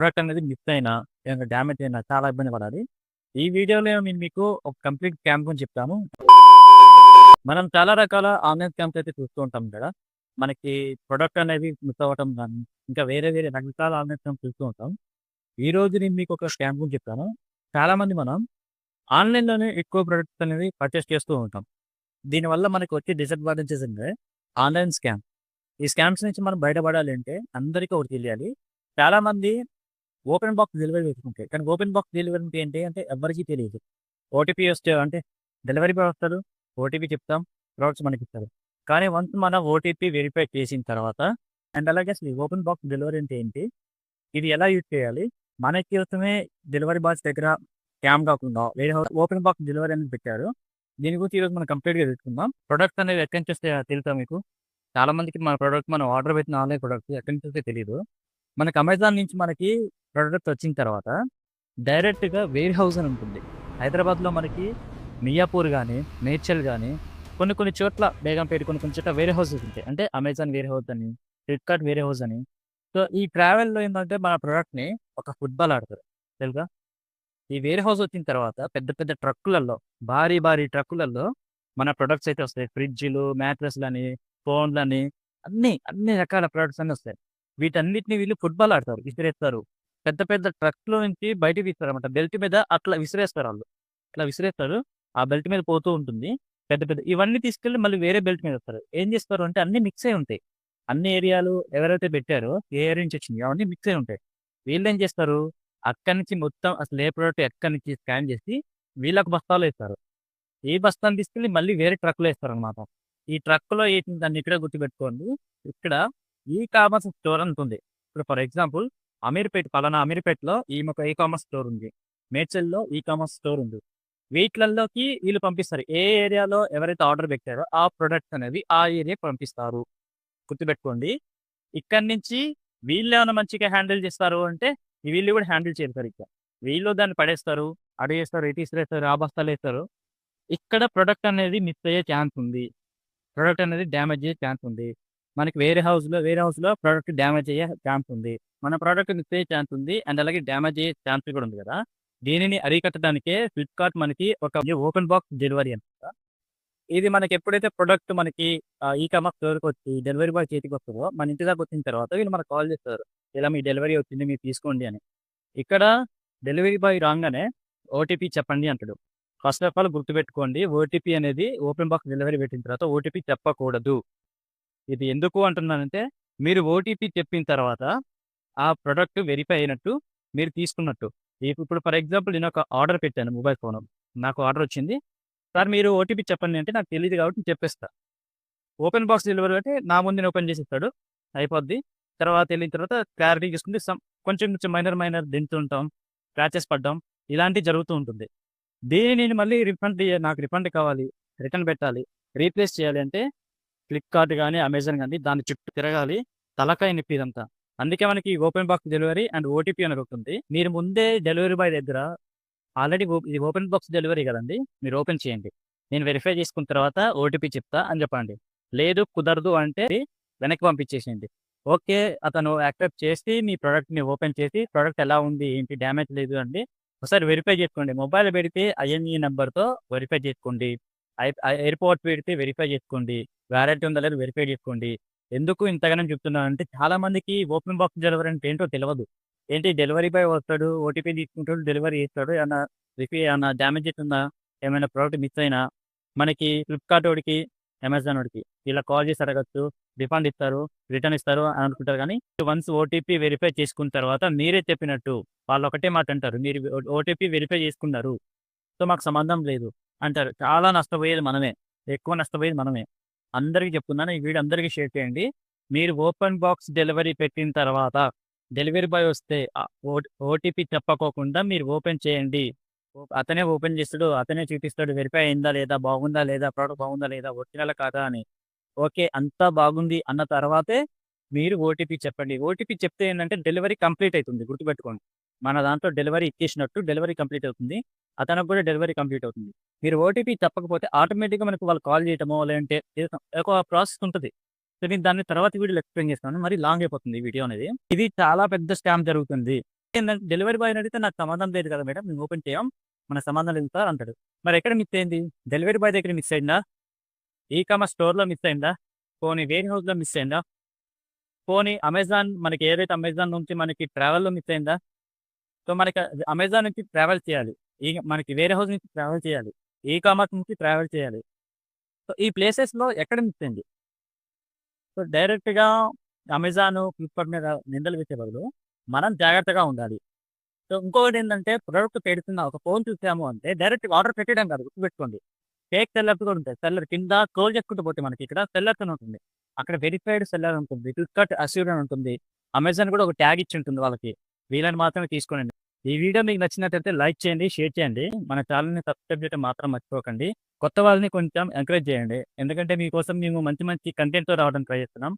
Product అనేది miss అయినా, ఏదైనా డ్యామేజ్ అయినా చాలా ఇబ్బంది పడాలి. ఈ వీడియోలో నేను మీకు ఒక కంప్లీట్ క్యాంప్ గురించి చెప్తాను. మనం చాలా రకాల ఆన్‌లైన్ స్కామ్స్ అయితే చూస్తూ ఉంటాం కదా! మనకి ప్రొడక్ట్ అనేది మిస్ అవ్వటం కానీ ఇంకా వేరే వేరే రకరకాల ఆన్‌లైన్ స్కామ్స్ చూస్తూ ఉంటాం. ఈ రోజు నేను మీకు ఒక స్కామ్ గురించి చెప్తాను. చాలామంది మనం ఆన్‌లైన్‌లోనే ఎక్కువ ప్రొడక్ట్స్ అనేవి పర్చేస్ చేస్తూ ఉంటాం. దీనివల్ల మనకు వచ్చే డిసడ్వాంటేజెస్ అంటే ఆన్‌లైన్ స్కామ్. ఈ స్కామ్స్ నుంచి మనం బయటపడాలి అంటే అందరికీ ఒకటి తెలియాలి. చాలామంది ఓపెన్ బాక్స్ డెలివరీ పెట్టుకుంటారు. కానీ ఓపెన్ బాక్స్ డెలివరీ అంటే ఏంటి అంటే ఎవరికి తెలియదు ఓటీపీ వస్తే అంటే డెలివరీ బాయ్ వస్తారు ఓటీపీ చెప్తాం. ప్రొడక్ట్స్ మనకిస్తారు. కానీ వన్స్ మనం ఓటీపీ వెరిఫై చేసిన తర్వాత అండ్ అలాగే అసలు ఈ ఓపెన్ బాక్స్ డెలివరీ అంటే ఏంటి? ఇది ఎలా యూజ్ చేయాలి? మనకి కోసమే డెలివరీ బాయ్స్ దగ్గర క్యామ్ కాకుండా వేరే ఓపెన్ బాక్స్ డెలివరీ అనేది పెట్టారు. దీని గురించి ఈరోజు మనం కంప్లీట్‌గా తెలుసుకుందాం. ప్రొడక్ట్స్ అనేది ఎక్కడి నుంచి వస్తే తెలుసా మీకు? చాలా మందికి మన ప్రొడక్ట్ మనం ఆర్డర్ పెట్టిన ఆన్‌లైన్ ప్రొడక్ట్స్ ఎక్కడి నుంచి వస్తే తెలియదు మనకి అమెజాన్ నుంచి మనకి ప్రోడక్ట్ వచ్చిన తర్వాత డైరెక్ట్‌గా వేర్ హౌస్ అని ఉంటుంది. హైదరాబాద్‌లో మనకి మియాపూర్ కానీ మేడ్చల్ కానీ కొన్ని కొన్ని చోట్ల బేగంపేట కొన్ని కొన్ని చోట్ల వేరే హౌసెస్ ఉంటాయి. అంటే అమెజాన్ వేరే హౌస్ అని, ఫ్లిప్‌కార్ట్ వేరే హౌస్ అని. సో, ఈ ట్రావెల్‌లో ఏంటంటే మన ప్రోడక్ట్ని ఒక ఫుట్‌బాల్ ఆడతారు. తెలుగా ఈ వేర్ హౌస్ వచ్చిన తర్వాత పెద్ద పెద్ద ట్రక్కులలో భారీ భారీ ట్రక్కులలో మన ప్రొడక్ట్స్ అయితే వస్తాయి. ఫ్రిడ్జ్‌లు, మ్యాట్రెస్లు అని ఫోన్లు అని అన్ని అన్ని రకాల ప్రొడక్ట్స్ అన్నీ వస్తాయి. వీటన్నిటిని వీళ్ళు ఫుట్‌బాల్ ఆడతారు. విసిరేస్తారు. పెద్ద పెద్ద ట్రక్‌లో నుంచి బయటకు తీస్తారనమాట బెల్ట్ మీద అట్లా విసిరేస్తారు వాళ్ళు ఇట్లా విసిరేస్తారు. ఆ బెల్ట్ మీద పోతూ ఉంటుంది. పెద్ద పెద్ద ఇవన్నీ తీసుకెళ్ళి మళ్ళీ వేరే బెల్ట్ మీద వస్తారు ఏం చేస్తారు అంటే అన్ని మిక్స్ అయి ఉంటాయి. అన్ని ఏరియాలు ఎవరైతే పెట్టారో ఏ ఏరియా నుంచి వచ్చింది అవన్నీ మిక్స్ అయి ఉంటాయి. వీళ్ళు ఏం చేస్తారు? అక్కడి నుంచి మొత్తం అసలు ఏ ప్రోడక్ట్ ఎక్కడి నుంచి స్కాన్ చేసి వీళ్ళకు బస్తాలు వేస్తారు ఈ బస్తాను తీసుకెళ్ళి మళ్ళీ వేరే ట్రక్‌లో ఏస్తారన్నమాట. ఈ ట్రక్‌లో వేసిన దాన్ని ఇక్కడ గుర్తుపెట్టుకోండి. ఇక్కడ ఈ కామర్స్ స్టోర్ అని ఉంటుంది. ఇప్పుడు ఫర్ ఎగ్జాంపుల్ అమీర్పేట్ పలానా అమీర్‌పేటలో ఈమె ఒక ఈ కామర్స్ స్టోర్ ఉంది. మేడ్చల్‌లో ఈ కామర్స్ స్టోర్ ఉంది. వీటిలలోకి వీళ్ళు పంపిస్తారు. ఏ ఏరియాలో ఎవరైతే ఆర్డర్ పెట్టారో ఆ ప్రొడక్ట్స్ అనేవి ఆ ఏరియాకి పంపిస్తారు. గుర్తుపెట్టుకోండి. ఇక్కడి నుంచి ఏమైనా మంచిగా హ్యాండిల్ చేస్తారు అంటే వీళ్ళు కూడా హ్యాండిల్ చేస్తారు ఇక్కడ వీళ్ళు దాన్ని పడేస్తారు. అడిగేస్తారు చేస్తారు, ఇటు ఆ బస్తాలు వేస్తారు ఇక్కడ ప్రొడక్ట్ అనేది మిస్ అయ్యే ఛాన్స్ ఉంది. ప్రొడక్ట్ అనేది డ్యామేజ్ అయ్యే ఛాన్స్ ఉంది. మనకి వేరే హౌస్‌లో వేరే హౌస్‌లో ప్రొడక్ట్ డ్యామేజ్ అయ్యే ఛాన్స్ ఉంది. మన ప్రొడక్ట్ మిస్ అయ్యే ఛాన్స్ ఉంది. అండ్ అలాగే డ్యామేజ్ అయ్యే ఛాన్స్ కూడా ఉంది కదా! దీనిని అరికట్టడానికే ఫ్లిప్‌కార్ట్ మనకి ఒక ఓపెన్ బాక్స్ డెలివరీ అనమాట. ఇది మనకి ఎప్పుడైతే ప్రొడక్ట్ మనకి ఈ కామర్స్ స్టోర్‌కొచ్చి డెలివరీ బాయ్ చేతికి వస్తుందో మన ఇంటి దాకా వచ్చిన తర్వాత వీళ్ళు మనకు కాల్ చేస్తారు. ఇలా మీ డెలివరీ వచ్చింది మీరు తీసుకోండి అని. ఇక్కడ డెలివరీ బాయ్ రాగానే ఓటీపీ చెప్పండి అంటాడు. ఫస్ట్ ఆఫ్ ఆల్ గుర్తుపెట్టుకోండి. ఓటీపీ అనేది ఓపెన్ బాక్స్ డెలివరీ పెట్టిన తర్వాత ఓటీపీ చెప్పకూడదు. ఇది ఎందుకు అంటున్నానంటే మీరు ఓటీపీ చెప్పిన తర్వాత ఆ ప్రొడక్ట్ వెరిఫై అయినట్టు మీరు తీసుకున్నట్టు. ఇప్పుడు ఫర్ ఎగ్జాంపుల్ నేను ఒక ఆర్డర్ పెట్టాను మొబైల్ ఫోన్ నాకు ఆర్డర్ వచ్చింది. సార్ మీరు ఓటీపీ చెప్పండి అంటే నాకు తెలియదు కాబట్టి చెప్పేస్తా. ఓపెన్ బాక్స్ డెలివరీ అంటే నా ముందు ఓపెన్ చేసి ఇస్తాడు. అయిపోద్ది. తర్వాత వెళ్ళిన తర్వాత క్లారిటీ తీసుకుంటే సమ్ కొంచెం కొంచెం మైనర్ మైనర్ దింటుంటాం క్రాచెస్ స్క్రాచెస్ పడ్డం ఇలాంటివి జరుగుతూ ఉంటుంది. దీన్ని నేను మళ్ళీ రిఫండ్ నాకు రిఫండ్ కావాలి. రిటర్న్ పెట్టాలి. రీప్లేస్ చేయాలి అంటే ఫ్లిప్‌కార్ట్ కానీ అమెజాన్ కానీ దాని చుట్టూ తిరగాలి. తలకాయ నొప్పి ఇదంతా. అందుకే మనకి open box delivery and OTP అని ఒకటి ఉంది. మీరు ముందే డెలివరీ బాయ్ దగ్గర ఆల్రెడీ ఇది ఓపెన్ బాక్స్ డెలివరీ కదండీ! మీరు ఓపెన్ చేయండి. నేను వెరిఫై చేసుకున్న తర్వాత ఓటీపీ చెప్తా అని చెప్పండి. లేదు కుదరదు అంటే వెనక్కి పంపించేసేయండి. ఓకే. అతను యాక్సెప్ట్ చేసి మీ ప్రొడక్ట్‌ని ఓపెన్ చేసి ప్రొడక్ట్ ఎలా ఉంది? ఏంటి? డ్యామేజ్ లేదు అండి. ఒకసారి వెరిఫై చేసుకోండి. మొబైల్ పెడితే ఐఎంఈ నెంబర్తో వెరిఫై చేసుకోండి. ఎయిర్‌పోర్ట్ పెడితే వెరిఫై చేసుకోండి. వ్యారెంటీ ఉందా లేదా వెరిఫై చేసుకోండి. ఎందుకు ఇంతగనం చెప్తున్నానంటే చాలా మందికి ఓపెన్ బాక్స్ డెలివరీ అంటే ఏంటో తెలియదు ఏంటి డెలివరీ బాయ్ వస్తాడు. ఓటీపీ తీసుకుంటాడు. డెలివరీ చేస్తాడు. ఏమన్నా రిపీ ఏమన్నా డ్యామేజ్ ఉందా? ఏమైనా ప్రోడక్ట్ మిస్ అయినా మనకి ఫ్లిప్‌కార్ట్ వాడికి అమెజాన్ వాడికి ఇలా కాల్ చేసి అడగొచ్చు. రిఫండ్ ఇస్తారు. రిటర్న్ ఇస్తారు అని అనుకుంటారు కానీ వన్స్ ఓటీపీ వెరిఫై చేసుకున్న తర్వాత మీరే చెప్పినట్టు వాళ్ళు ఒకటే మాట అంటారు. మీరు ఓటీపీ వెరిఫై చేసుకున్నారు. సో మాకు సంబంధం లేదు అంటారు. చాలా నష్టపోయేది మనమే. ఎక్కువ నష్టపోయేది మనమే. అందరికీ చెప్తున్నాను. ఈ వీడియో అందరికీ షేర్ చేయండి. మీరు ఓపెన్ బాక్స్ డెలివరీ పెట్టిన తర్వాత డెలివరీ బాయ్ వస్తే ఓ ఓటీపీ చెప్పకోకుండా మీరు ఓపెన్ చేయండి. అతనే ఓపెన్ చేస్తాడు. అతనే చూపిస్తాడు. వెరిఫై అయిందా లేదా? బాగుందా లేదా? ప్రోడక్ట్ బాగుందా లేదా? ఒరిజినల్ కాదా అని. ఓకే. అంతా బాగుంది అన్న తర్వాతే మీరు ఓటీపీ చెప్పండి. ఓటీపీ చెప్తే ఏంటంటే డెలివరీ కంప్లీట్ అవుతుంది గుర్తుపెట్టుకోండి. మన దాంట్లో డెలివరీ ఇచ్చేసినట్టు డెలివరీ కంప్లీట్ అవుతుంది. అతనికి కూడా డెలివరీ కంప్లీట్ అవుతుంది. మీరు ఓటీపీ చెప్పకపోతే ఆటోమేటిక్‌గా మనకు వాళ్ళు కాల్ చేయటమో లేదంటే ఒక ప్రాసెస్ ఉంటది. సో, నేను దాన్ని తర్వాత వీడియోలో ఎక్స్‌ప్లెయిన్ చేస్తాను. మరి లాంగ్ అయిపోతుంది ఈ వీడియో అనేది. ఇది చాలా పెద్ద స్కామ్ జరుగుతుంది. ఏంటంటే డెలివరీ బాయ్ అడిగితే నాకు సమాధానం లేదు కదా మేడం. మేము ఓపెన్ చేయం. మన సమాధానం లేదు సార్ అంటాడు. మరి ఎక్కడ మిస్ అయింది? డెలివరీ బాయ్ దగ్గర మిస్ అయిందా? ఈ కామర్స్ స్టోర్‌లో మిస్ అయిందా? పోనీ వేర్ హౌస్‌లో మిస్ అయిందా? పోనీ అమెజాన్ మనకి ఏదైతే అమెజాన్ నుంచి మనకి ట్రావెల్‌లో మిస్ అయిందా? సో, మనకి అమెజాన్ నుంచి ట్రావెల్ చేయాలి. ఈ మనకి వేరే హౌస్ నుంచి ట్రావెల్ చేయాలి. ఈ కామర్స్ నుంచి ట్రావెల్ చేయాలి. సో, ఈ ప్లేసెస్‌లో ఎక్కడ మిస్ సో, డైరెక్ట్‌గా అమెజాన్ ఫ్లిప్‌కార్ట్ మీద నిందలు వేసే బదులు మనం జాగ్రత్తగా ఉండాలి. సో, ఇంకొకటి ఏంటంటే ప్రొడక్ట్ పెడుతున్న ఒక ఫోన్ చూసాము అంటే డైరెక్ట్ ఆర్డర్ పెట్టడం కాదు గుర్తుపెట్టుకోండి. ఫేక్ సెల్లర్స్ కూడా ఉంటాయి. సెల్లర్ కింద క్లోజ్ చేసుకుంటూ పోతే మనకి ఇక్కడ సెల్లర్స్ అని ఉంటుంది. అక్కడ వెరిఫైడ్ సెల్లర్ ఉంటుంది. ఫ్లిప్‌కార్ట్ అస్యూర్ అని ఉంటుంది. అమెజాన్ కూడా ఒక ట్యాగ్ ఇచ్చి ఉంటుంది వాళ్ళకి. వీళ్ళని మాత్రమే తీసుకోండి ఈ వీడియో మీకు నచ్చినట్లయితే లైక్ చేయండి, షేర్ చేయండి. మన ఛానల్ని సబ్స్క్రైబ్ చేయడం మాత్రం మర్చిపోకండి. కొత్త వాళ్ళని కొంచెం ఎంకరేజ్ చేయండి. ఎందుకంటే మీకోసం మేము మంచి మంచి కంటెంట్‌తో రావడానికి ట్రై చేస్తున్నాం.